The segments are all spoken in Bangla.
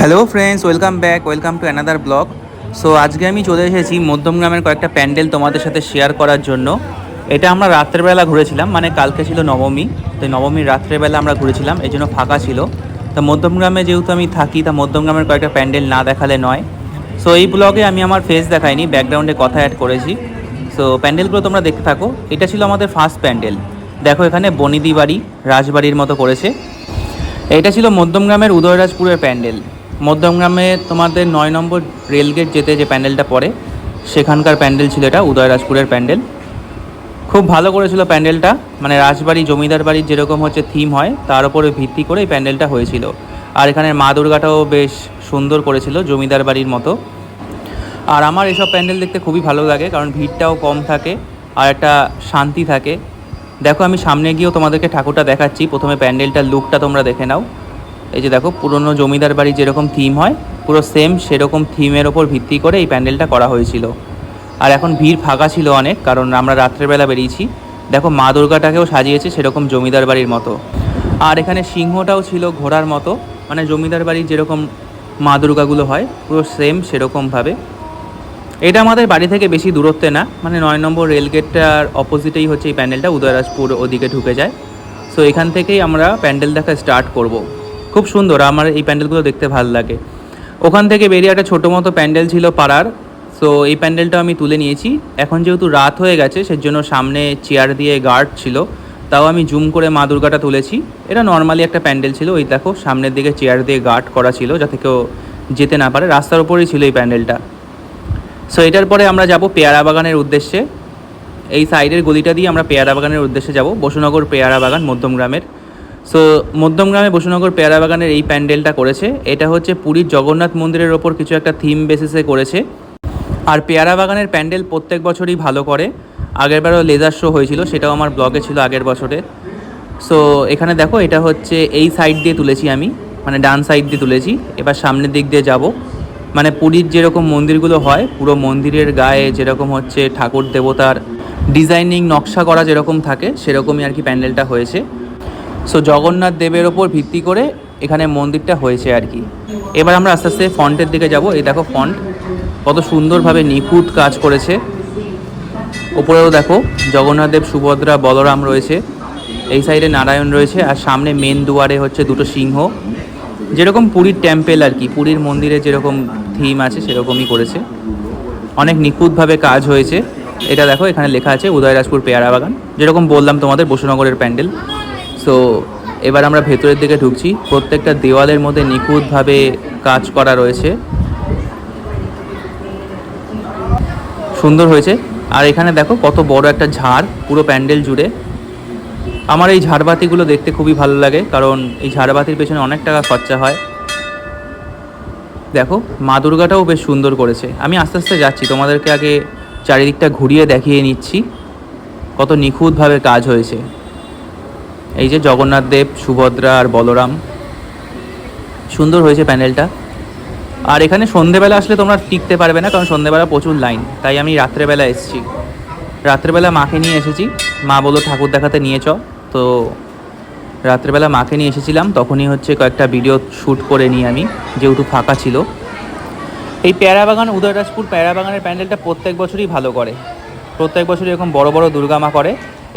Hello friends, welcome back, welcome to another blog. So আজকে আমি চলে এসেছি মধ্যমগ্রামের কয়েকটা প্যান্ডেল তোমাদের সাথে শেয়ার করার জন্য। এটা আমরা রাত্রেবেলা ঘুরেছিলাম মানে কালকে ছিল নবমী। তো নবমীর রাত্রেবেলা আমরা ঘুরেছিলাম, এই জন্য ফাঁকা ছিল। তো মধ্যমগ্রামে যেহেতু আমি থাকি, তা মধ্যমগ্রামের কয়েকটা প্যান্ডেল না দেখালে নয়। সো এই ব্লগে আমি আমার ফেস দেখাইনি ব্যাকগ্রাউন্ডে কথা অ্যাড করেছি। সো প্যান্ডেলগুলো তোমরা দেখতে থাকো। এটা ছিল আমাদের ফার্স্ট প্যান্ডেল। দেখো এখানে বনিদি বাড়ি, রাজবাড়ির মতো করেছে। এটা ছিল মধ্যমগ্রামের উদয়রাজপুরের প্যান্ডেল। মধ্যমগ্রামে তোমাদের নয় নম্বর রেলগেট যেতে যে প্যান্ডেলটা পড়ে, সেখানকার প্যান্ডেল ছিল এটা উদয়রাজপুরের প্যান্ডেল। খুব ভালো করেছিল প্যান্ডেলটা মানে রাজবাড়ি, জমিদার বাড়ির যেরকম হচ্ছে থিম হয়, তার উপরে ভিত্তি করে এই প্যান্ডেলটা হয়েছিল। আর এখানে মা দুর্গাটাও বেশ সুন্দর করেছিল, জমিদার বাড়ির মতো। আর আমার এসব প্যান্ডেল দেখতে খুবই ভালো লাগে, কারণ ভিড়টাও কম থাকে, আর একটা শান্তি থাকে। দেখো আমি সামনে গিয়েও তোমাদেরকে ঠাকুরটা দেখাচ্ছি, প্রথমে প্যান্ডেলটার লুকটা তোমরা দেখে নাও। এই যে দেখো, পুরনো জমিদার বাড়ি যেরকম থিম হয়, পুরো সেম সেরকম থিমের ওপর ভিত্তি করে এই প্যান্ডেলটা করা হয়েছিল। আর এখন ভিড় ফাঁকা ছিল অনেক, কারণ আমরা রাত্রেবেলা বেরিয়েছি। দেখো, মা দুর্গাটাকেও সাজিয়েছে সেরকম জমিদার বাড়ির মতো। আর এখানে সিংহটাও ছিল ঘোড়ার মতো মানে জমিদার বাড়ির যেরকম মা দুর্গাগুলো হয়, পুরো সেম সেরকমভাবে এটা আমাদের বাড়ি থেকে বেশি দূরত্বে না মানে নয় নম্বর রেলগেটটার অপোজিটেই হচ্ছে এই প্যান্ডেলটা, উদয়রাজপুর ওদিকে ঢুকে যায়। সো এখান থেকেই আমরা প্যান্ডেল দেখা স্টার্ট করব। খুব সুন্দর, আমার এই প্যান্ডেলগুলো দেখতে ভালো লাগে। ওখান থেকে বেরিয়ে একটা ছোটো মতো প্যান্ডেল ছিল পাড়ার সো এই প্যান্ডেলটা আমি তুলে নিয়েছি। এখন যেহেতু রাত হয়ে গেছে, সেজন্য সামনে চেয়ার দিয়ে গার্ড ছিল, তাও আমি জুম করে মা দুর্গাটা তুলেছি। এটা নর্মালি একটা প্যান্ডেল ছিল, ওই দেখো, সামনের দিকে চেয়ার দিয়ে গার্ড করা ছিল, যাতে কেউ যেতে না পারে, রাস্তার ওপরেই ছিল এই প্যান্ডেলটা। সো এটার পরে আমরা যাব পেয়ারা বাগানের উদ্দেশ্যে। এই সাইডের গলিটা দিয়ে আমরা পেয়ারা বাগানের উদ্দেশ্যে যাব, বসুনগর পেয়ারা বাগান মধ্যমগ্রামের সো মধ্যমগ্রামে বসুনগর পেয়ারা বাগানের এই প্যান্ডেলটা করেছে। এটা হচ্ছে পুরীর জগন্নাথ মন্দিরের ওপর কিছু একটা থিম বেসিসে করেছে। আর পেয়ারা বাগানের প্যান্ডেল প্রত্যেক বছরই ভালো করে। আগেরবারও লেজার শো হয়েছিল, সেটাও আমার ব্লগে ছিল আগের বছরে। সো এখানে দেখো, এটা হচ্ছে এই সাইড দিয়ে তুলেছি আমি মানে ডান সাইড দিয়ে তুলেছি। এবার সামনের দিক দিয়ে যাব। মানে পুরীর যেরকম মন্দিরগুলো হয়, পুরো মন্দিরের গায়ে যেরকম হচ্ছে ঠাকুর দেবতার ডিজাইনিং নকশা করা যেরকম থাকে, সেরকমই আর কি প্যান্ডেলটা হয়েছে। সো জগন্নাথ দেবের ওপর ভিত্তি করে এখানে মন্দিরটা হয়েছে আর কি। এবার আমরা আস্তে আস্তে ফন্টের দিকে যাব। এই দেখো ফন্ট, কত সুন্দরভাবে নিখুঁত কাজ করেছে। ওপরেও দেখো, জগন্নাথ দেব, সুভদ্রা, বলরাম রয়েছে। এই সাইডে নারায়ণ রয়েছে আর সামনে মেন দুয়ারে হচ্ছে দুটো সিংহ। যেরকম পুরীর টেম্পেল আর কি, পুরীর মন্দিরে যেরকম থিম আছে সেরকমই করেছে। অনেক নিখুঁতভাবে কাজ হয়েছে। এটা দেখো, এখানে লেখা আছে উদয়রাজপুর পেয়ারা বাগান। যেরকম বললাম তোমাদের বসুনগরের প্যান্ডেল। সো এবার আমরা ভেতরের দিকে ঢুকছি। প্রত্যেকটা দেওয়ালের মধ্যে নিখুঁতভাবে কাজ করা রয়েছে। সুন্দর হয়েছে। আর এখানে দেখো কত বড় একটা ঝাড়, পুরো প্যান্ডেল জুড়ে। আমার এই ঝাড়বাতিগুলো দেখতে খুবই ভালো লাগে, কারণ এই ঝাড়বাতির পেছনে অনেক টাকা খরচা হয়। দেখো, মা দুর্গাটাও বেশ সুন্দর করেছে। আমি আস্তে আস্তে যাচ্ছি, তোমাদেরকে আগে চারিদিকটা ঘুরিয়ে দেখিয়ে নিচ্ছি। কত নিখুঁতভাবে কাজ হয়েছে। এই যে জগন্নাথ দেব, সুভদ্রা আর বলরাম। সুন্দর হয়েছে প্যান্ডেলটা আর এখানে সন্ধেবেলা আসলে তোমরা টিকতে পারবে না, কারণ সন্ধেবেলা প্রচুর লাইন। তাই আমি রাত্রেবেলা এসেছি। রাত্রেবেলা মাকে নিয়ে এসেছি। মা বলো ঠাকুর দেখাতে নিয়ে চ তো রাত্রেবেলা মাকে নিয়ে এসেছিলাম। তখনই হচ্ছে কয়েকটা ভিডিও শ্যুট করে নিই আমি, যেহেতু ফাঁকা ছিল। এই পেয়ারা বাগান উদয়রাজপুর পেয়ারা বাগানের প্যান্ডেলটা প্রত্যেক বছরই ভালো করে। প্রত্যেক বছরই এরকম বড় বড় দুর্গামা করে।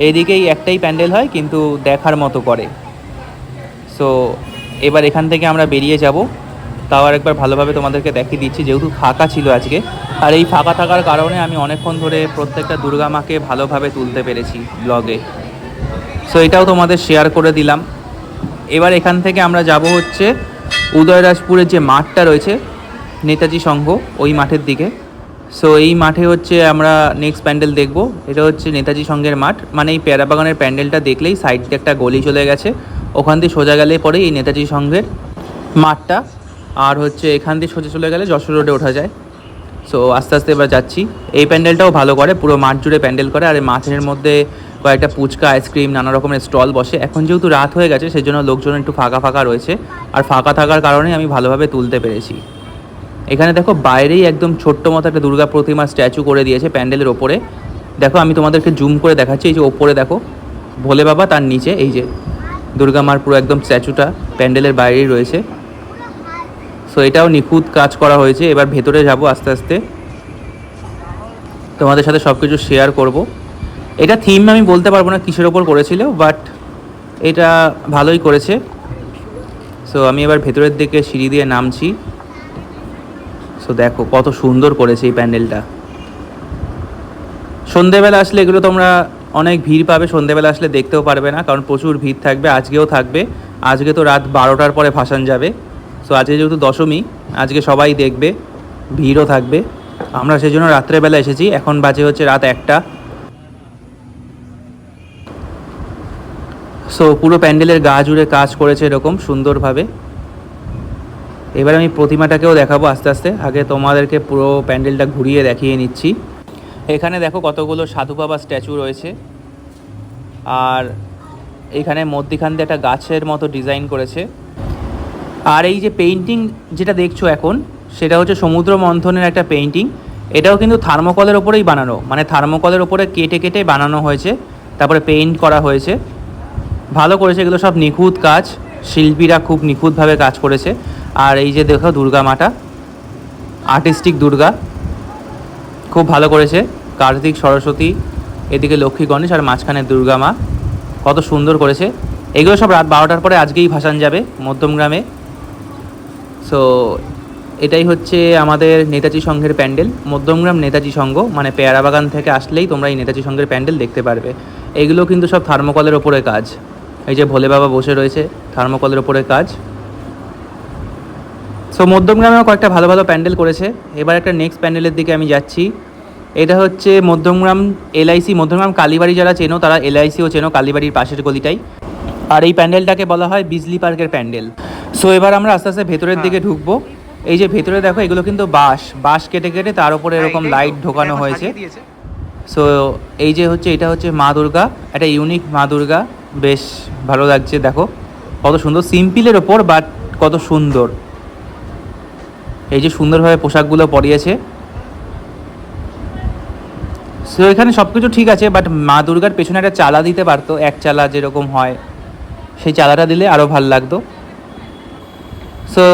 এইদিকেই একটাই প্যান্ডেল হয়, কিন্তু দেখার মতো করে। সো এবার এখান থেকে আমরা বেরিয়ে যাব। তাও আর একবার ভালোভাবে তোমাদেরকে দেখিয়ে দিচ্ছি, যেহেতু ফাঁকা ছিল আজকে। আর এই ফাঁকা থাকার কারণে আমি অনেকক্ষণ ধরে প্রত্যেকটা দুর্গা মাকে ভালোভাবে তুলতে পেরেছি ব্লগে সো এটাও তোমাদের শেয়ার করে দিলাম। এবার এখান থেকে আমরা যাব হচ্ছে উদয়রাজপুরের যে মাঠটা রয়েছে, নেতাজি সংঘ, ওই মাঠের দিকে। সো এই মাঠে হচ্ছে আমরা নেক্সট প্যান্ডেল দেখব। এটা হচ্ছে নেতাজি সংঘের মাঠ। মানে এই পেয়ারা বাগানের প্যান্ডেলটা দেখলেই সাইড দিয়ে একটা গলি চলে গেছে। ওখান দিয়ে সোজা গেলে পরে এই নেতাজি সংঘের মাঠটা। আর হচ্ছে এখান দিয়ে সোজা চলে গেলে যশোর রোডে ওঠা যায়। সো আস্তে আস্তে এবার যাচ্ছি। এই প্যান্ডেলটাও ভালো করে, পুরো মাঠ জুড়ে প্যান্ডেল করে। আর এই মাঠের মধ্যে কয়েকটা ফুচকা আইসক্রিম নানা রকমের স্টল বসে। এখন যেহেতু রাত হয়ে গেছে সেই জন্য লোকজন একটু ফাঁকা ফাঁকা রয়েছে। আর ফাঁকা থাকার কারণে আমি ভালোভাবে তুলতে পেরেছি। এখানে দেখো বাইরেই একদম ছোট্ট মতো একটা দুর্গা প্রতিমা স্ট্যাচু করে দিয়েছে প্যান্ডেলের ওপরে। দেখো, আমি তোমাদেরকে জুম করে দেখাচ্ছি, এই যে ওপরে দেখো, ভোলে বাবা তার নিচে, এই যে দুর্গা মার পুরো একদম স্ট্যাচুটা প্যান্ডেলের বাইরেই রয়েছে। সো এটাও নিখুঁত কাজ করা হয়েছে, এবার ভেতরে যাব আস্তে আস্তে। তোমাদের সাথে সব কিছু শেয়ার করব। এটা থিম আমি বলতে পারব না কিসের ওপর করেছিল বাট এটা ভালোই করেছে। সো আমি এবার ভেতরের দিকে সিঁড়ি দিয়ে নামছি। সো দেখো, কত সুন্দর করেছে এই প্যান্ডেলটা। সন্ধেবেলা আসলে এগুলো তোমরা অনেক ভিড় পাবে, সন্ধেবেলা আসলে দেখতেও পারবে না, কারণ প্রচুর ভিড় থাকবে, আজকেও থাকবে। আজকে তো রাত বারোটার পরে ভাসান যাবে। সো আজকে যেহেতু দশমী, আজকে সবাই দেখবে, ভিড়ও থাকবে। আমরা সেই জন্য রাত্রেবেলা এসেছি, এখন বাজে হচ্ছে রাত একটা। সো পুরো প্যান্ডেলের গা জুড়ে কাজ করেছে এরকম, সুন্দরভাবে। এবার আমি প্রতিমাটাকেও দেখাবো আস্তে আস্তে। আগে তোমাদেরকে পুরো প্যান্ডেলটা ঘুরিয়ে দেখিয়ে নিচ্ছি। এখানে দেখো কতগুলো সাধু বাবা স্ট্যাচু রয়েছে। আর এখানে মধ্যিখান দিয়ে একটা গাছের মতো ডিজাইন করেছে। আর এই যে পেইন্টিং যেটা দেখছ এখন, সেটা হচ্ছে সমুদ্র মন্থনের একটা পেইন্টিং। এটাও কিন্তু থার্মোকলের ওপরেই বানানো। মানে থার্মোকলের ওপরে কেটে কেটে বানানো হয়েছে। তারপরে পেইন্ট করা হয়েছে। ভালো করেছে, এগুলো সব নিখুঁত কাজ। শিল্পীরা খুব নিখুঁতভাবে কাজ করেছে। আর এই যে দেখো দুর্গা মাটা আর্টিস্টিক দুর্গা, খুব ভালো করেছে। কার্তিক, সরস্বতী, এদিকে লক্ষ্মী, গণেশ আর মাঝখানে দুর্গা মা, কত সুন্দর করেছে। এগুলো সব রাত বারোটার পরে আজকেই ভাসান যাবে মধ্যমগ্রামে সো এটাই হচ্ছে আমাদের নেতাজি সংঘের প্যান্ডেল। মধ্যমগ্রাম নেতাজি সংঘ মানে পেয়ারা বাগান থেকে আসলেই তোমরা এই নেতাজি সংঘের প্যান্ডেল দেখতে পারবে। এগুলো কিন্তু সব থার্মোকলের ওপরে কাজ। এই যে ভোলে বাবা বসে রয়েছে থার্মোকলের ওপরে কাজ। সো মধ্যমগ্রামেও কয়েকটা ভালো ভালো প্যান্ডেল করেছে। এবার একটা নেক্সট প্যান্ডেলের দিকে আমি যাচ্ছি। এটা হচ্ছে মধ্যমগ্রাম এলআইসি মধ্যমগ্রাম কালীবাড়ি যারা চেনো তারা এলআইসিও চেনো কালীবাড়ির পাশের গলিটাই। আর এই প্যান্ডেলটাকে বলা হয় বিজলি পার্কের প্যান্ডেল। সো এবার আমরা আস্তে আস্তে ভেতরের দিকে ঢুকবো। এই যে ভেতরে দেখো এগুলো কিন্তু বাঁশ। বাঁশ কেটে কেটে তার উপরে এরকম লাইট ঢোকানো হয়েছে। সো এই যে হচ্ছে এটা হচ্ছে মা দুর্গা। একটা ইউনিক মা দুর্গা। বেশ ভালো লাগছে দেখো। কত সুন্দর। সিম্পলের ওপর বাট কত সুন্দর। এই যে সুন্দরভাবে পোশাকগুলো পরিয়েছে। সো এখানে সব কিছু ঠিক আছে বাট মা দুর্গার পেছনে একটা চালা দিতে পারতো, এক চালা যেরকম হয়, সেই চালাটা দিলে আরও ভালো লাগতো। সো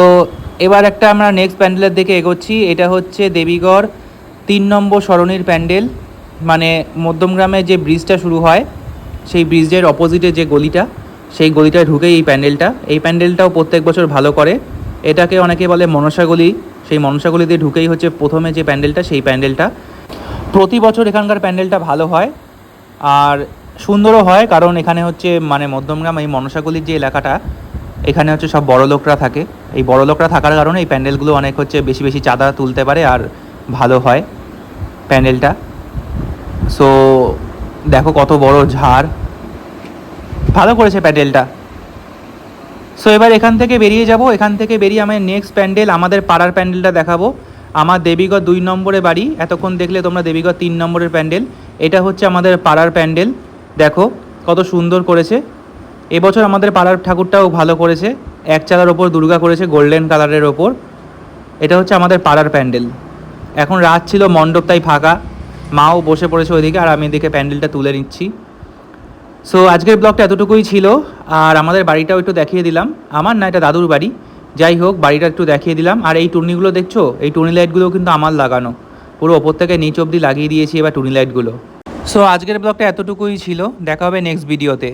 এবার একটা আমরা নেক্সট প্যান্ডেলের দিকে এগোচ্ছি, এটা হচ্ছে দেবীগড় তিন নম্বর সরণির প্যান্ডেল। মানে মধ্যমগ্রামে যে ব্রিজটা শুরু হয়, সেই ব্রিজের অপোজিটে যে গলিটা, সেই গলিটায় ঢুকেই এই প্যান্ডেলটা। এই প্যান্ডেলটাও প্রত্যেক বছর ভালো করে। এটাকে অনেকে বলে মনসা গলি। সেই মনসা গলি দিয়ে ঢুকেই হচ্ছে প্রথমে যে প্যান্ডেলটা, সেই প্যান্ডেলটা। প্রতি বছর এখানকার প্যান্ডেলটা ভালো হয় আর সুন্দরও হয়, কারণ এখানে হচ্ছে মানে মধ্যমগ্রাম, এই মনসাগলির যে এলাকাটা, এখানে হচ্ছে সব বড় লোকরা থাকে। এই বড় লোকরা থাকার কারণে এই প্যান্ডেলগুলো অনেক হচ্ছে বেশি বেশি চাঁদা তুলতে পারে আর ভালো হয় প্যান্ডেলটা। সো দেখো কত বড় ঝাড়। ভালো করেছে প্যান্ডেলটা। সো এবার এখান থেকে বেরিয়ে যাব। এখান থেকে বেরিয়ে আমি নেক্সট প্যান্ডেল, আমাদের পাড়ার প্যান্ডেলটা দেখাবো। আমার দেবীগড় দুই নম্বরে বাড়ি। এতক্ষণ দেখলে তোমরা দেবীগড় তিন নম্বরের প্যান্ডেল। এটা হচ্ছে আমাদের পাড়ার প্যান্ডেল। দেখো, কত সুন্দর করেছে। এবছর আমাদের পাড়ার ঠাকুরটাও ভালো করেছে। এক চালার ওপর দুর্গা করেছে গোল্ডেন কালারের ওপর। এটা হচ্ছে আমাদের পাড়ার প্যান্ডেল। এখন রাত ছিল, মণ্ডপ তাই ফাঁকা। মাও বসে পড়েছে ওইদিকে, আর আমি এদিকে প্যান্ডেলটা তুলে নিচ্ছি। সো আজকের ব্লগটা এতটুকুই ছিল। আর আমাদের বাড়িটাও একটু দেখিয়ে দিলাম। আমার না, এটা দাদুর বাড়ি। যাই হোক, বাড়িটা একটু দেখিয়ে দিলাম। আর এই টুর্নিগুলো দেখছ? এই টুর্নি লাইটগুলো কিন্তু আমার লাগানো। পুরো ওপর থেকে নিচ অবধি লাগিয়ে দিয়েছি এবার টুর্নি লাইটগুলো। সো আজকের ব্লগটা এতটুকুই ছিল। দেখা হবে নেক্সট ভিডিওতে